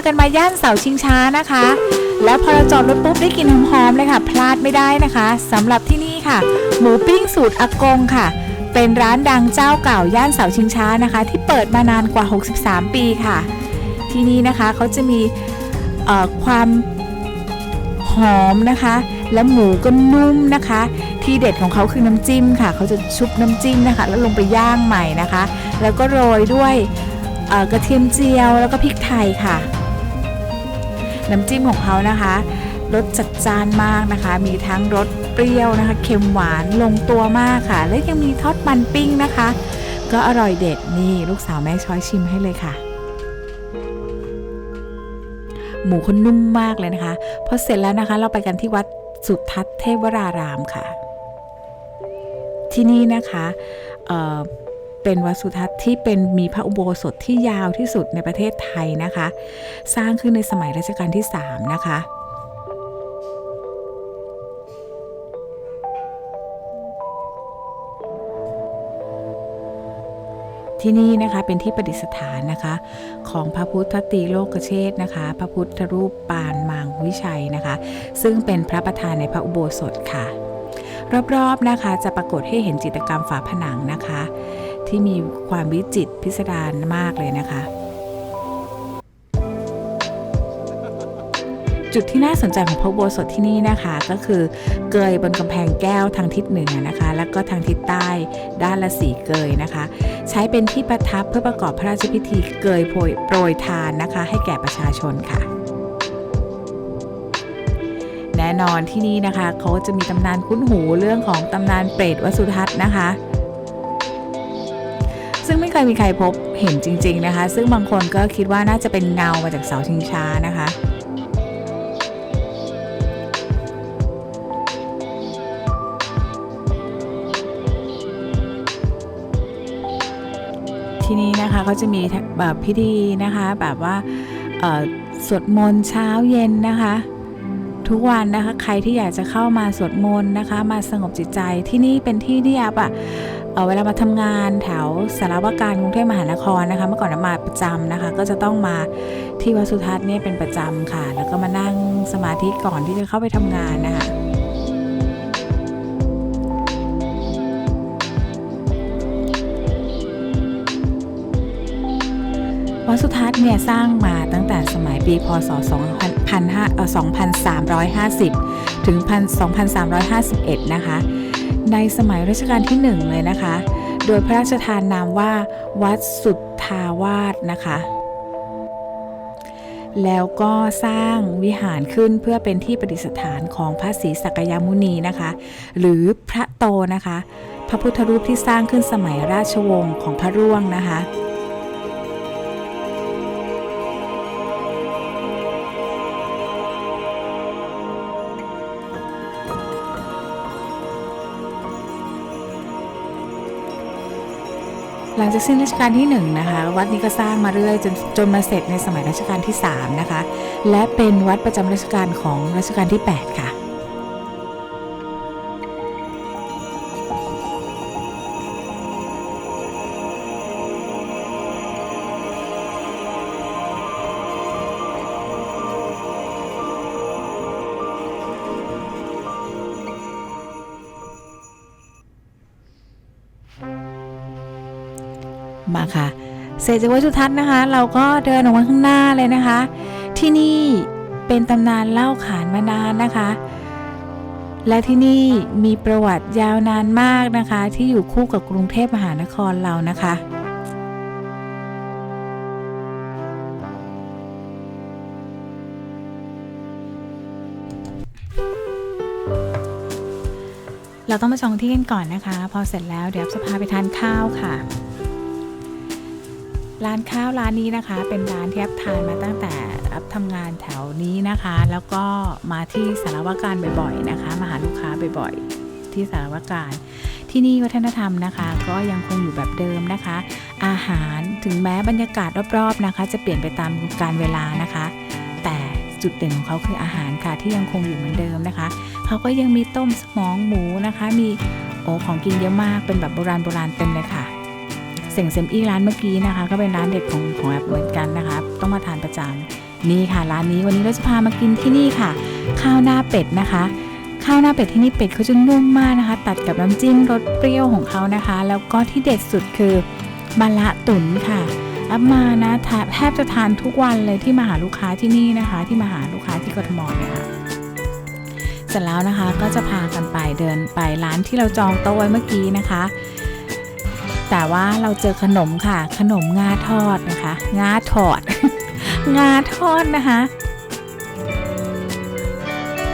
ากันมาย่านเสาชิงช้านะคะ แล้วพอเราจอดรถปุ๊บได้กลิ่นหอมๆเลยค่ะ พลาดไม่ได้นะคะสำหรับที่นี่ค่ะ หมูปิ้งสูตรอากงค่ะ เป็นร้านดังเจ้าเก่าย่านเสาชิงช้านะคะ ที่เปิดมานานกว่า 63 ปีค่ะ ที่นี่นะคะเขาจะมีเอ่อความหอมนะคะ และหมูก็นุ่มนะคะ ที่เด็ดของเขาคือน้ำจิ้มค่ะ เขาจะชุบน้ำจิ้มนะคะ แล้วลงไปย่างใหม่นะคะ แล้วก็โรยด้วยกระเทียมเจียวแล้วก็พริกไทยค่ะ น้ำจิ้มของเขานะคะรสจัดจ้านมากนะคะ มีทั้งรสเปรี้ยวนะคะ เค็มหวานลงตัวมากค่ะ และยังมีทอดมันปิ้งนะคะ ก็อร่อยเด็ดนี่ลูกสาวแม่ช้อยชิมให้เลยค่ะ หมูเขานุ่มมากเลยนะคะพอเสร็จแล้วนะคะ เราไปกันที่วัดสุทัศน์เทวรารามค่ะ ที่นี่นะคะ เป็นวัดสุทัศน์ที่เป็นมีพระอุโบสถที่ยาวที่สุดในประเทศไทยนะคะ สร้างขึ้นในสมัยรัชกาลที่ 3 นะคะที่นี่นะคะเป็นที่ประดิษฐานนะคะ ของพระพุทธตีโลกเชษฐ์นะคะ พระพุทธรูปปานมางวิชัยนะคะ ซึ่งเป็นพระประธานในพระอุโบสถค่ะ รอบๆนะคะจะปรากฏให้เห็นจิตรกรรมฝาผนังนะคะ ที่มีความวิจิตพิสดารมากเลยนะคะ จุดที่น่าสนใจของพระโบสถที่นี่นะคะ ก็คือเกยบนกำแพงแก้วทางทิศเหนือนะคะ แล้วก็ทางทิศใต้ด้านละสีเกยนะคะ ใช้เป็นที่ประทับเพื่อประกอบพระราชพิธีเกยโปรยโปรยทานนะคะ ให้แก่ประชาชนค่ะแน่นอนที่นี่นะคะเขาจะมีตำนานคุ้นหูเรื่องของตำนานเปรตวสุทัศน์นะคะ ซึ่งไม่เคยมีใครพบเห็นจริง ๆนะคะ ซึ่งบางคนก็คิดว่าน่าจะเป็นเงามาจากเสาชิงช้านะคะที่นี่นะคะเขาจะมีแบบพิธีนะคะแบบว่าสวดมนต์เช้าเย็นนะคะ ทุกวันนะคะใครที่อยากจะเข้ามาสวดมนต์นะคะ มาสงบจิตใจที่นี่เป็นที่ที่อับอะ เอ่อเวลามาทำงานแถวสารวการกรุงเทพมหานครนะคะ เมื่อก่อนมาประจำนะคะ ก็จะต้องมาที่วัดสุทัศน์เนี่ยเป็นประจำค่ะ แล้วก็มานั่งสมาธิก่อนที่จะเข้าไปทำงานนะคะวัดสุทัศน์เนี่ยสร้างมาตั้งแต่สมัยปีพศ 2350 ถึง 2351 นะคะ ในสมัยรัชกาลที่ 1 เลยนะคะ โดยพระราชทานนามว่าวัดสุทธาวาสนะคะ แล้วก็สร้างวิหารขึ้นเพื่อเป็นที่ประดิษฐานของพระศรีสักยมุนีนะคะ หรือพระโตนะคะ พระพุทธรูปที่สร้างขึ้นสมัยราชวงศ์ของพระร่วงนะคะ หลังจากสิ้นรัชกาลที่1นะคะวัดนี้ก็สร้างมาเรื่อยจนจนมาเสร็จในสมัยรัชกาลที่3นะคะและเป็นวัดประจำรัชกาลของรัชกาลที่ 8 ค่ะ มาค่ะ เสร็จจากวัดสุทัศน์นะคะ เราก็เดินออกมาข้างหน้าเลยนะคะ ที่นี่เป็นตำนานเล่าขานมานานนะคะ และที่นี่มีประวัติยาวนานมากนะคะ ที่อยู่คู่กับกรุงเทพมหานครเรานะคะเราต้องมาจองที่กันก่อนนะคะ พอเสร็จแล้วเดี๋ยวจะพาไปทานข้าวค่ะ ร้านข้าวร้านนี้นะคะ เป็นร้านที่แอปทานมาตั้งแต่แอปทำงานแถวนี้นะคะ แล้วก็มาที่สารวการบ่อยๆนะคะ มาหาลูกค้าบ่อยๆ ที่สารวการที่นี่วัฒนธรรมนะคะ ก็ยังคงอยู่แบบเดิมนะคะ อาหารถึงแม้บรรยากาศรอบๆนะคะ จะเปลี่ยนไปตามกาลเวลานะคะ แต่จุดเด่นของเขาคืออาหารค่ะที่ยังคงอยู่เหมือนเดิมนะคะ เขาก็ยังมีต้มสมองหมูนะคะ มีโอของกินเยอะมากเป็นแบบโบราณโบราณเต็มเลยค่ะ เสงเซมอี้ร้านเมื่อกี้นะคะ ก็เป็นร้านเด็ดของของแอปเหมือนกันนะคะ ต้องมาทานประจำนี่ค่ะร้านนี้วันนี้เราจะพามากินที่นี่ค่ะ ข้าวหน้าเป็ดนะคะ ข้าวหน้าเป็ดที่นี่เป็ดเขาจะนุ่มมากนะคะ ตัดกับน้ำจิ้มรสเปรี้ยวของเขานะคะ แล้วก็ที่เด็ดสุดคือมะละตุ๋นค่ะอัพมานะแทบแทบจะทานทุกวันเลยที่มาหาลูกค้าที่นี่นะคะ ที่มาหาลูกค้าที่กทมเนี่ยค่ะเสร็จแล้วนะคะก็จะพากันไปเดินไปร้านที่เราจองโต๊ะไว้เมื่อกี้นะคะ แต่ว่าเราเจอขนมค่ะ ขนมงาทอดนะคะ งาทอด งาทอดนะคะ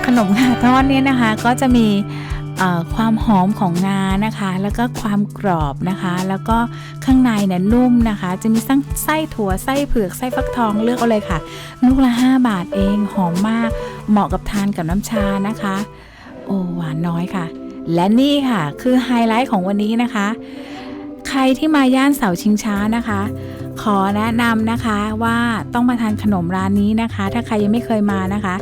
ขนมงาทอดเนี่ยนะคะ ก็จะมีความหอมของงานะคะ แล้วก็ความกรอบนะคะ แล้วก็ข้างในเนี่ยนุ่มนะคะ จะมีไส้ไส้ถั่วไส้เผือกไส้ฟักทองเลือกเอาเลยค่ะ ลูกละ 5 บาทเองหอมมาก เหมาะกับทานกับน้ำชานะคะ โอ้หวานน้อยค่ะ และนี่ค่ะคือไฮไลท์ของวันนี้นะคะ รที่มาย่านเสาชิงช้านะคะ ขอแนะนำนะคะว่าต้องมาทานขนมร้านนี้นะคะ ถ้าใครยังไม่เคยมานะคะ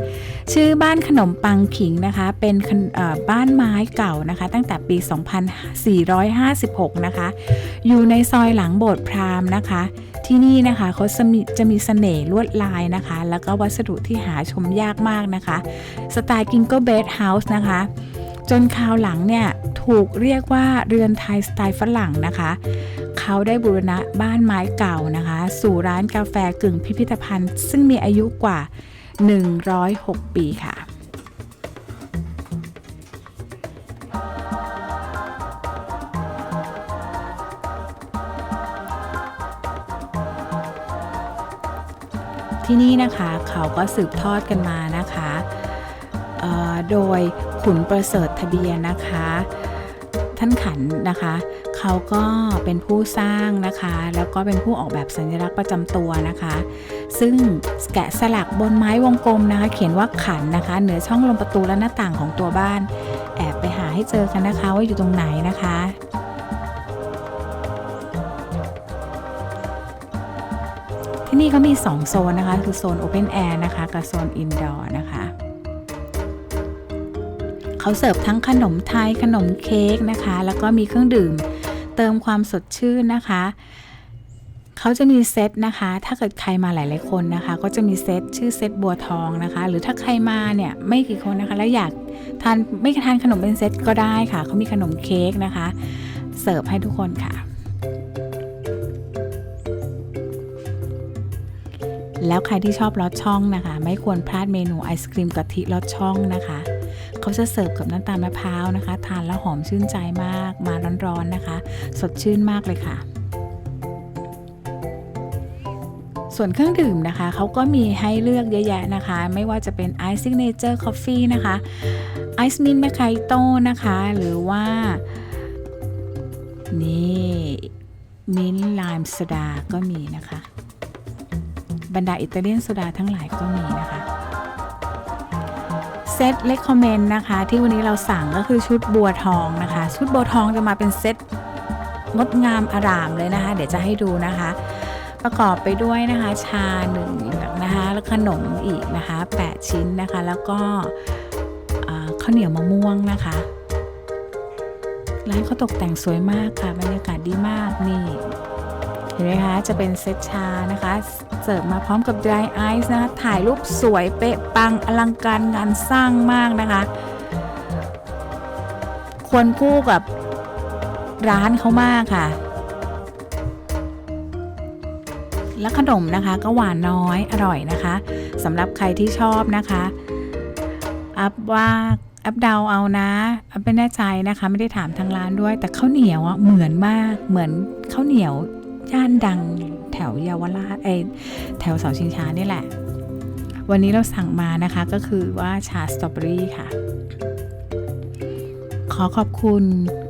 ชื่อบ้านขนมปังขิงนะคะ เป็นบ้านไม้เก่านะคะ ตั้งแต่ปี 2456 นะคะ อยู่ในซอยหลังโบสถ์พราหมณ์นะคะ ที่นี่นะคะเขาจะมีจะมีเสน่ห์ลวดลายนะคะ แล้วก็วัสดุที่หาชมยากมากนะคะ สไตล์กิงโกเบสเฮาส์นะคะ จนคราวหลังเนี่ยถูกเรียกว่าเรือนไทยสไตล์ฝรั่งนะคะ เขาได้บูรณะบ้านไม้เก่านะคะ สู่ร้านกาแฟกึ่งพิพิธภัณฑ์ ซึ่งมีอายุกว่า 106 ปีค่ะที่นี่นะคะเขาก็สืบทอดกันมานะคะ โดย ขุนประเสริฐทะเบียนนะคะ ท่านขันนะคะ เขาก็เป็นผู้สร้างนะคะ แล้วก็เป็นผู้ออกแบบสัญลักษณ์ประจำตัวนะคะ ซึ่งแกะสลักบนไม้วงกลมนะคะ เขียนว่าขันนะคะ เหนือช่องลมประตูและหน้าต่างของตัวบ้าน แอบไปหาให้เจอกันนะคะว่าอยู่ตรงไหนนะคะที่นี่เขามี 2 โซนนะคะ คือโซน Open Air นะคะ กับโซน Indoor นะคะ เขาเสิร์ฟทั้งขนมไทยขนมเค้กนะคะ แล้วก็มีเครื่องดื่ม เติมความสดชื่นนะคะเขาจะมีเซตนะคะ ถ้าเกิดใครมาหลาย ๆ คนนะคะ ก็จะมีเซตชื่อเซตบัวทองนะคะ หรือถ้าใครมาเนี่ยไม่กี่คนนะคะ แล้วอยากทานไม่ทานขนมเป็นเซตก็ได้ค่ะ เขามีขนมเค้กนะคะ เสิร์ฟให้ทุกคนค่ะ แล้วใครที่ชอบลอดช่องนะคะ ไม่ควรพลาดเมนูไอศครีมกะทิลอดช่องนะคะ เขาจะเสิร์ฟกับน้ำตาลมะพร้าวนะคะ ทานแล้วหอมชื่นใจมาก มาร้อนๆนะคะ สดชื่นมากเลยค่ะ ส่วนเครื่องดื่มนะคะ เขาก็มีให้เลือกเยอะแยะนะคะ ไม่ว่าจะเป็น Ice Signature Coffee นะคะ Ice Mint Macchiato นะคะ หรือว่า นี่ Mint Lime Soda ก็มีนะคะ บรรดาอิตาเลียนโซดาทั้งหลายก็มีนะคะ เซตเลคคอมเมนต์นะคะ ที่วันนี้เราสั่งก็คือชุดบัวทองนะคะ ชุดบัวทองจะมาเป็นเซตงดงามอารามเลยนะคะ เดี๋ยวจะให้ดูนะคะ ประกอบไปด้วยนะคะ ชาหนึ่งนะคะแล้วขนมอีกนะคะ 8 ชิ้นนะคะ แล้วก็ข้าวเหนียวมะม่วงนะคะร้านเขาตกแต่งสวยมากค่ะบรรยากาศดีมากนี่ เห็นไหมคะ จะเป็นเซตชานะคะ เสิร์ฟมาพร้อมกับ dry ice นะคะ ถ่ายรูปสวยเป๊ะปังอลังการงานสร้างมากนะคะ ควรคู่กับร้านเขามากค่ะ และขนมนะคะก็หวานน้อยอร่อยนะคะสำหรับใครที่ชอบนะคะ อัพว่าอัพเดาเอานะอัพไม่แน่ใจนะคะ ไม่ได้ถามทางร้านด้วย แต่ข้าวเหนียวอะเหมือนมากเหมือนข้าวเหนียว ย่านดังแถวเยาวราชเอแถวเสาชิงช้านี่แหละ วันนี้เราสั่งมานะคะก็คือว่าชาสตรอเบอรี่ค่ะ ขอขอบคุณ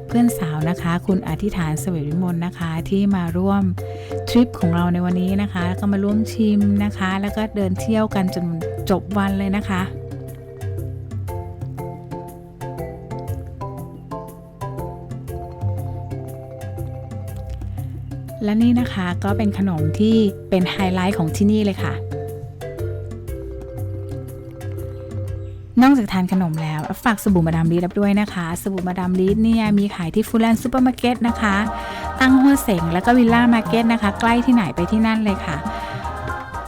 เพื่อนสาวนะคะ คุณอธิษฐานเสวยวิมลนะคะ ที่มาร่วมทริปของเราในวันนี้นะคะแล้วก็มาร่วมชิมนะคะ แล้วก็เดินเที่ยวกันจนจบวันเลยนะคะ และนี่นะคะก็เป็นขนมที่เป็นไฮไลท์ของที่นี่เลยค่ะ นอกจากทานขนมแล้วฝากสบู่มาดามลีดด้วยนะคะ สบู่มาดามลีดเนี่ยมีขายที่ฟูแลนด์ซูเปอร์มาร์เก็ตนะคะ ตั้งหัวเสงแล้วก็วิลล่ามาร์เก็ตนะคะ ใกล้ที่ไหนไปที่นั่นเลยค่ะ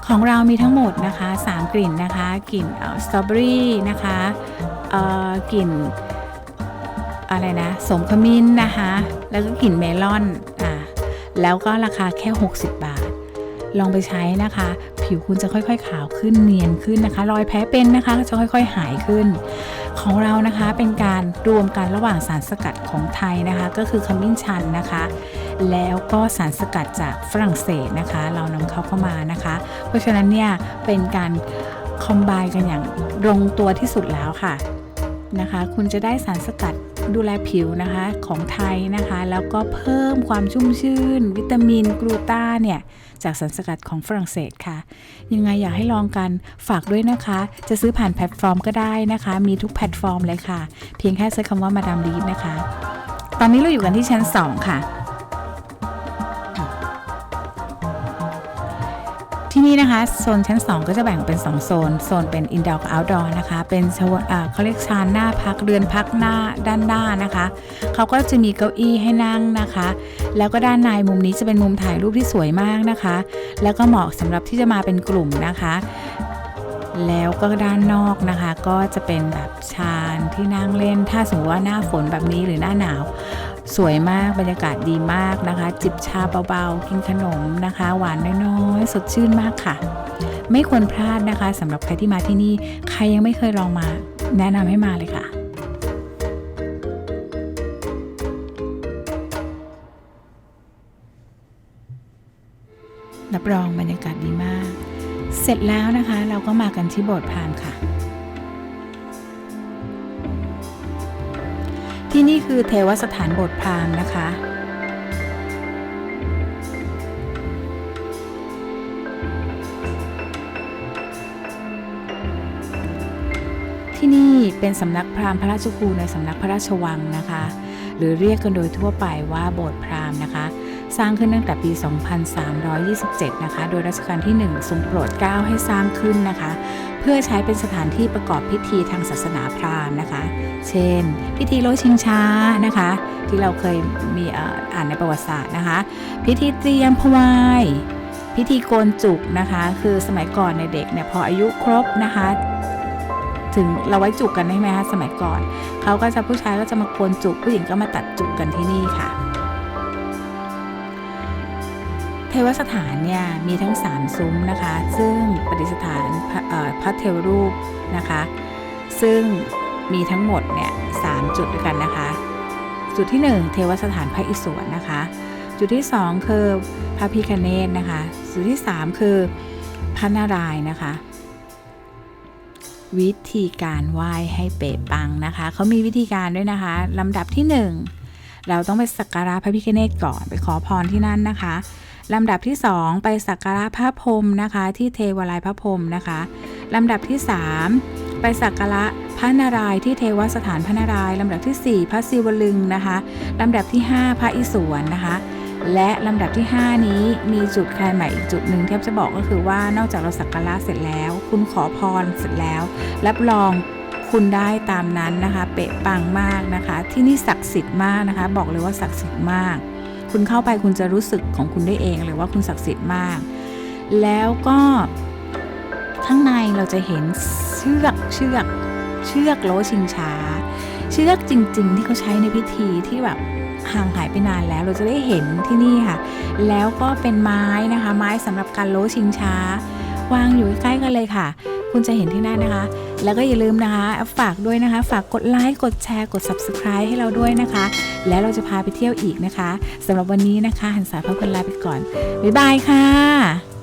ของเรามีทั้งหมดนะคะ 3 กลิ่นนะคะ กลิ่นสตรอเบอรี่นะคะกลิ่นอะไรนะสมขมิ้นนะคะ แล้วก็กลิ่นเมลอน แล้วก็ราคาแค่ 60 บาท ลองไปใช้นะคะ ผิวคุณจะค่อยๆ ขาวขึ้นเนียนขึ้นนะคะ รอยแพ้เป็นนะคะจะค่อยๆ หายขึ้น ของเรานะคะเป็นการรวมกันระหว่างสารสกัดของไทยนะคะ ก็คือขมิ้นชันนะคะ แล้วก็สารสกัดจากฝรั่งเศสนะคะ เรานำเข้าเข้ามานะคะ เพราะฉะนั้นเนี่ยเป็นการคอมไบกันอย่างลงตัวที่สุดแล้วค่ะนะคะ คุณจะได้สารสกัด ดูแลผิวนะคะของไทยนะคะ แล้วก็เพิ่มความชุ่มชื่น วิตามินกลูตาเนี่ยจากสารสกัดของฝรั่งเศสค่ะ ยังไงอยากให้ลองกันฝากด้วยนะคะ จะซื้อผ่านแพลตฟอร์มก็ได้นะคะ มีทุกแพลตฟอร์มเลยค่ะ เพียงแค่เซิร์ชคำว่ามาดามลีดนะคะ ตอนนี้เราอยู่กันที่ชั้น 2 ค่ะ นี่นะคะโซนชั้น 2 ก็จะแบ่งเป็น 2 โซน โซนเป็น indoor กับ outdoor นะคะ เป็นเขาเรียกชานหน้าพักเรือนพักหน้าด้านหน้านะคะ เขาก็จะมีเก้าอี้ให้นั่งนะคะ แล้วก็ด้านในมุมนี้จะเป็นมุมถ่ายรูปที่สวยมากนะคะ แล้วก็เหมาะสำหรับที่จะมาเป็นกลุ่มนะคะ แล้วก็ด้านนอกนะคะ ก็จะเป็นแบบชานที่นั่งเล่น ถ้าสมมติว่าหน้าฝนแบบนี้หรือหน้าหนาว สวยมากบรรยากาศดีมากนะคะ จิบชาเบาๆ กินขนมนะคะ หวานน้อยๆ สดชื่นมากค่ะ ไม่ควรพลาดนะคะสำหรับใครที่มาที่นี่ ใครยังไม่เคยลองมา แนะนำให้มาเลยค่ะรับรองบรรยากาศดีมาก เสร็จแล้วนะคะ เราก็มากันที่โบสถ์พาหมค่ะ ที่นี่คือเทวสถานโบสถ์พราหมณ์นะคะ ที่นี่เป็นสำนักพราหมณ์พระราชครูในสำนักพระราชวังนะคะ หรือเรียกกันโดยทั่วไปว่าโบสถ์พราหมณ์นะคะ สร้างขึ้นตั้งแต่ปี 2327 นะคะ โดยรัชกาลที่ 1 ทรงโปรดเกล้าให้สร้างขึ้นนะคะ พื่อใช้เป็นสถานที่ประกอบพิธีทางศาสนาพราหมณ์นะคะ เช่น พิธีโลชิงช้านะคะ ที่เราเคยมีอ่านในประวัติศาสตร์นะคะ พิธีเตรียมพวายพิธีโกนจุกนะคะ คือสมัยก่อนในเด็กเนี่ยพออายุครบนะคะ ถึงเราไว้จุกกันใช่ไหมคะสมัยก่อนเขาก็จะผู้ชายก็จะมาโกนจุกผู้หญิงก็มาตัดจุกกันที่นี่ค่ะ ทวสถานเนี่ยมีทั้ง 3 ซุ้มนะคะ ซึ่งประดิษฐานพระเทวรูปนะคะ ซึ่งมีทั้งหมดเนี่ยสามจุดด้วยกันนะคะ จุดที่ 1 เทวสถานพระอิศวรนะคะ จุดที่ 2 คือพระพิคเนตนะคะ จุดที่ 3 คือพระนารายณ์นะคะวิธีการไหว้ให้เป๊ะปังนะคะ เขามีวิธีการด้วยนะคะ ลำดับที่ 1 เราต้องไปสักการะพระพิฆเนศก่อนไปขอพรที่นั่นนะคะ ลำดับที่ 2 ไปสักการะพระพรหมนะคะ ที่เทวาลยพระพรหมนะคะลำดับที่ 3 ไปสักการะพระนารายณ์ที่เทวสถานพระนารายณ์ลำดับทีสี่ 4 พระศิวลึงนะคะลำดับที่ 5 พระอิศวรนะคะ และลำดับที่ 5 นี้มีจุดคลายใหม่อีกจุดหนึ่งที่จะบอกก็คือว่านอกจากเราสักการะเสร็จแล้ว คุณขอพรเสร็จแล้ว รับรองคุณได้ตามนั้นนะคะ เป๊ะปังมากนะคะ ที่นี่ศักดิ์สิทธิ์มากนะคะ บอกเลยว่าศักดิ์สิทธิ์มาก คุณเข้าไปคุณจะรู้สึกของคุณได้เองเลยว่าคุณศักดิ์สิทธิ์มาก แล้วก็ข้างในเราจะเห็นเชือกเชือกเชือกโลชิงช้า เชือกจริง ๆ ที่เขาใช้ในพิธีที่แบบห่างหายไปนานแล้วเราจะได้เห็นที่นี่ค่ะ แล้วก็เป็นไม้นะคะ ไม้สำหรับการโลชิงช้า วางอยู่ใกล้กันเลยค่ะ คุณจะเห็นที่นั่นนะคะ แล้วก็อย่าลืมนะคะ ฝากด้วยนะคะ ฝากกดไลค์ กดแชร์ กด subscribe ให้เราด้วยนะคะ แล้วเราจะพาไปเที่ยวอีกนะคะสำหรับวันนี้นะคะ หันสาพาคนลาไปก่อน บ๊ายบายค่ะ